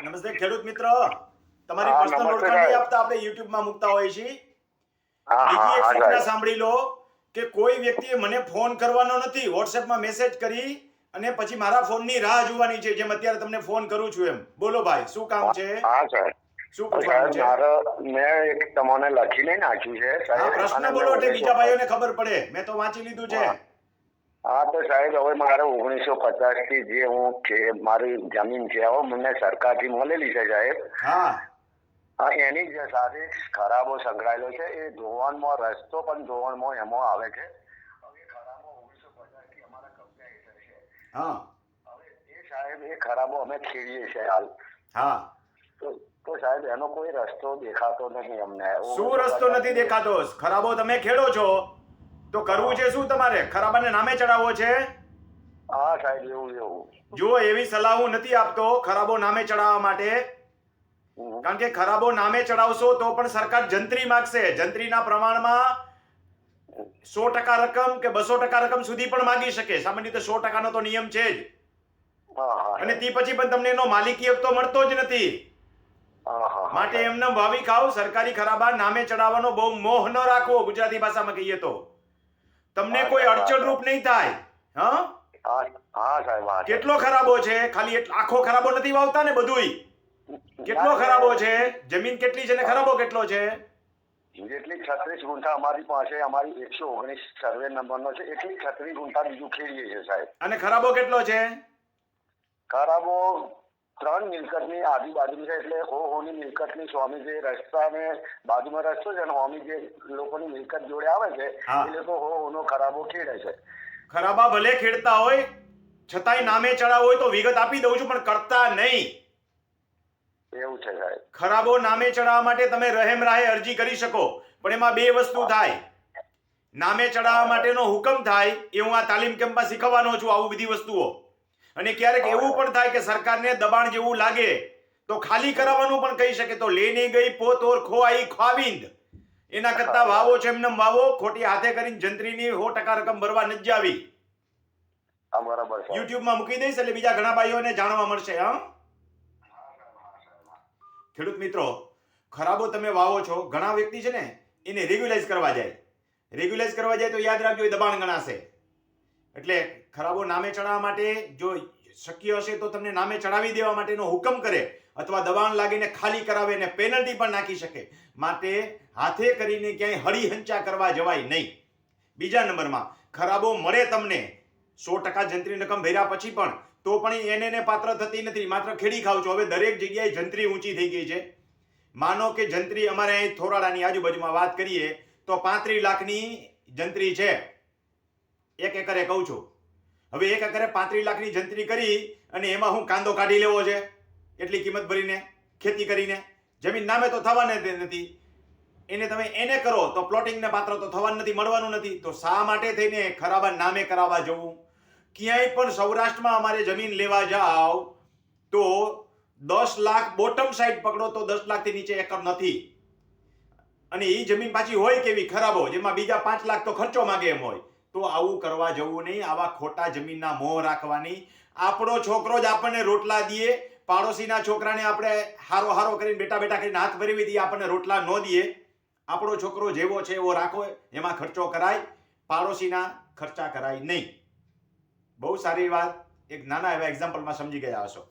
નમસ્તે ખેડૂત મિત્ર. તમારી પર્સનલ ઓળખાણ નહીં આપતા આપણે યુટ્યુબમાં મૂકતા હોઈએ છીએ. હા હા બીજી એક ઘટના સાંભળી લો કે કોઈ વ્યક્તિએ મને ફોન કરવાનો નથી વોટ્સએપમાં મેસેજ કરી અને પછી મારા ફોનની રાહ જોવાની છે જેમ અત્યારે તમને ફોન કરું છું એમ. બોલો ભાઈ શું કામ છે? હા સર શું પૂછવાનું છે? મેં એક તમને લખીને નાખ્યું છે પ્રશ્ન બોલો મેં એટલે બીજા ભાઈઓને ખબર પડે. મેં તો વાંચી લીધું છે. હા. તો સાહેબ હવે મારે ઓગણીસો પચાસથી જે હું કે મારી જમીન છે હવે મને સરકારથી મળેલી છે સાહેબ. હા. હા એની જે સાથે ખરાબો સંકળાયેલો છે. એ ધોવાણમાં રસ્તો પણ ધોવાણમાં એમાં આવે છે. હવે ખરાબો ઓગણીસો પચાસથી અમારા કબજા હેઠળ છે. હા. હવે એ સાહેબ એ ખરાબો અમે ખેડીએ છીએ હાલ. હા. તો તો સાહેબ એનો કોઈ રસ્તો દેખાતો નથી અમને. શું રસ્તો નથી દેખાતો? ખરાબો તમે ખેડો છો. તો કરવું છે શું તમારે? ખરાબાને નામે ચડાવવો છે? હા સાહેબ એવું એવું. જુઓ એવી સલાહ હું નથી આપતો ખરાબો નામે ચડાવવા માટે. કારણ કે ખરાબો નામે ચડાવશો તો પણ સરકાર જંત્રી માગશે. જંત્રીના પ્રમાણમાં સો ટકા રકમ કે બસો ટકા રકમ સુધી પણ માગી શકે. સામાન્ય રીતે સો ટકાનો તો નિયમ છે જ. અને તે પછી પણ તમને એનો માલિકી હક તો મળતો જ નથી. માટે એમને ભાવી ખાવ. સરકારી ખરાબા નામે ચડાવવાનો બહુ મોહ ન રાખવો ગુજરાતી ભાષામાં કહીએ તો. તમને કોઈ અડચણરૂપ નહીં થાય હા? હા સાહેબ કેટલો ખરાબો છે? ખાલી આખો ખરાબો નથી વાવતા ને બધુંય? કેટલો ખરાબો છે? જમીન કેટલી છે ને ખરાબો કેટલો છે? જેટલી છત્રીસ ગુંઠા અમારી પાસે અમારી એકસો ઓગણીસ સર્વે નંબરનો છે એટલી છત્રીસ ગુંઠા બીજું ખેડીએ છે સાહેબ. અને ખરાબો કેટલો છે? ખરાબો ત્રણ મિલકતની આજુબાજુ છે એટલે હો હોની મિલકતની સ્વામી જે રસ્તાને બાજુમાં રસ્તો છે અને હોમી જે લોકોની મિલકત જોડે આવે છે. એ લોકો હો હોનો ખરાબો ખેડે છે. ખરાબા ભલે ખેડતા હોય છતાંય નામે ચડાવ હોય તો વિગત આપી દઉં છું પણ કરતા નહીં. એવું છે સાહેબ. ખરાબો નામે ચડાવવા માટે તમે રહેમ રાહે અરજી કરી શકો પણ એમાં બે વસ્તુ થાય. નામે ચડાવવા માટેનો હુકમ થાય એ હું આ તાલીમ કેમ્પમાં શીખવવાનો છું આવું બધી વસ્તુઓ. અને ક્યારેક એવું પણ થાય કે સરકારને દબાણ જેવું લાગે તો ખાલી કરાવવાનું પણ કહી શકે. તો લેની ગઈ પોત ઓર ખોવાઈ ખાવિંદ. એના કરતા વાવો છે એમને વાવો ખોટી હાથે કરીને જંત્રીની સો ટકા રકમ ભરવા ન જાવી. યુટ્યુબમાં મૂકી દઈશ એટલે બીજા ઘણા ભાઈઓને જાણવા મળશે હા? ખેડૂત મિત્રો ખરાબો તમે વાવો છો. ઘણા વ્યક્તિ છે ને એને રેગ્યુલાઇઝ કરવા જાય. રેગ્યુલાઇઝ કરવા જાય તો યાદ રાખજો એ દબાણ ગણાશે. એટલે ખરાબો નામે ચડાવવા માટે જો શક્ય હશે તો તમને નામે ચડાવી દેવા માટેનો હુકમ કરે અથવા દબાણ લાગીને ખાલી કરાવે ને પેનલ્ટી પણ નાખી શકે. માટે હાથે કરીને ક્યાંય હળી હંચા કરવા જવાય નહીં. બીજા નંબરમાં, ખરાબો મળે તમને સો ટકા જંત્રી રકમ ભર્યા પછી પણ, તો પણ એને ને પાત્ર થતી નથી. માત્ર ખેડી ખાવ છો. હવે દરેક જગ્યાએ જંત્રી ઊંચી થઈ ગઈ છે. માનો કે જંત્રી અમારે અહીં થોરાડાની આજુબાજુમાં વાત કરીએ, તો પાંત્રીસ લાખની જંત્રી છે. એક એકરે કહું છું. હવે એક એકરે પાંત્રીસ લાખની જંત્રી કરી અને એમાં હું કાંદો કાઢી લેવો છે. એટલી કિંમત ભરીને? ખેતી કરીને. જમીન નામે તો થવાને નથી. એને તમે એને કરો તો પ્લોટિંગને પાત્ર તો થવાનું નથી, મળવાનું નથી. તો શા માટે થઈને ખરાબા નામે કરાવવા જવું? ક્યાંય પણ સૌરાષ્ટ્રમાં અમારે જમીન લેવા જાઓ તો દસ લાખ બોટમ સાઈડ પકડો તો દસ લાખથી નીચે એકર નથી. અને એ જમીન પાછી હોય કેવી? ખરાબો જેમાં બીજા પાંચ લાખ તો ખર્ચો માગે એમ હોય. તો આવું કરવા જવું નહીં, આવા ખોટા જમીનના મોહ રાખવાની. આપણો છોકરો જ આપણને રોટલા દઈએ પાડોશીના છોકરાને આપણે હારો હારો કરીને, બેટા બેટા કરીને હાથ ભરવી દઈએ, આપણને રોટલા ન દઈએ આપણો છોકરો જેવો છે એવો રાખો, એમાં ખર્ચો કરાય, પાડોશીના ખર્ચા કરાય નહીં. બહુ સારી વાત. એક નાના એવા એક્ઝામ્પલમાં સમજી ગયા હશો.